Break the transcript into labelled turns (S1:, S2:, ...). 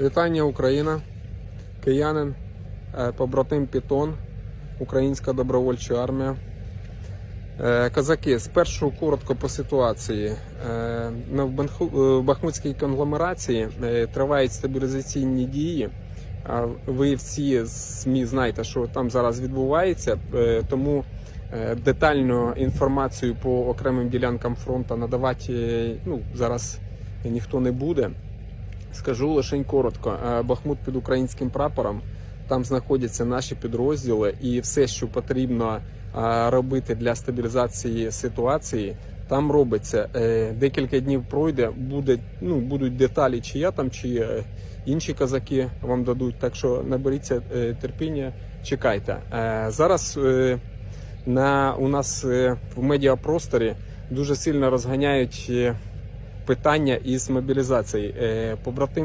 S1: Вітання Україна, киянин, е, побратим Пітон, Українська добровольча армія. Е, Козаки, спершу коротко по ситуації. Е, В Бахмутській конгломерації тривають стабілізаційні дії. Ви всі СМІ знаєте, що там зараз відбувається, тому детальну інформацію по окремим ділянкам фронту надавати ну, зараз ніхто не буде. Скажу лише коротко. Е, Бахмут під українським прапором. Там знаходяться наші підрозділи, і все, що потрібно е, робити для стабілізації ситуації, там робиться. Е, Декілька днів пройде, буде, ну, будуть деталі, чи я там, чи інші казаки вам дадуть. Так що наберіться терпіння, чекайте. Зараз на, у нас в медіапросторі дуже сильно розганяють питання із мобілізації. Е, Побратим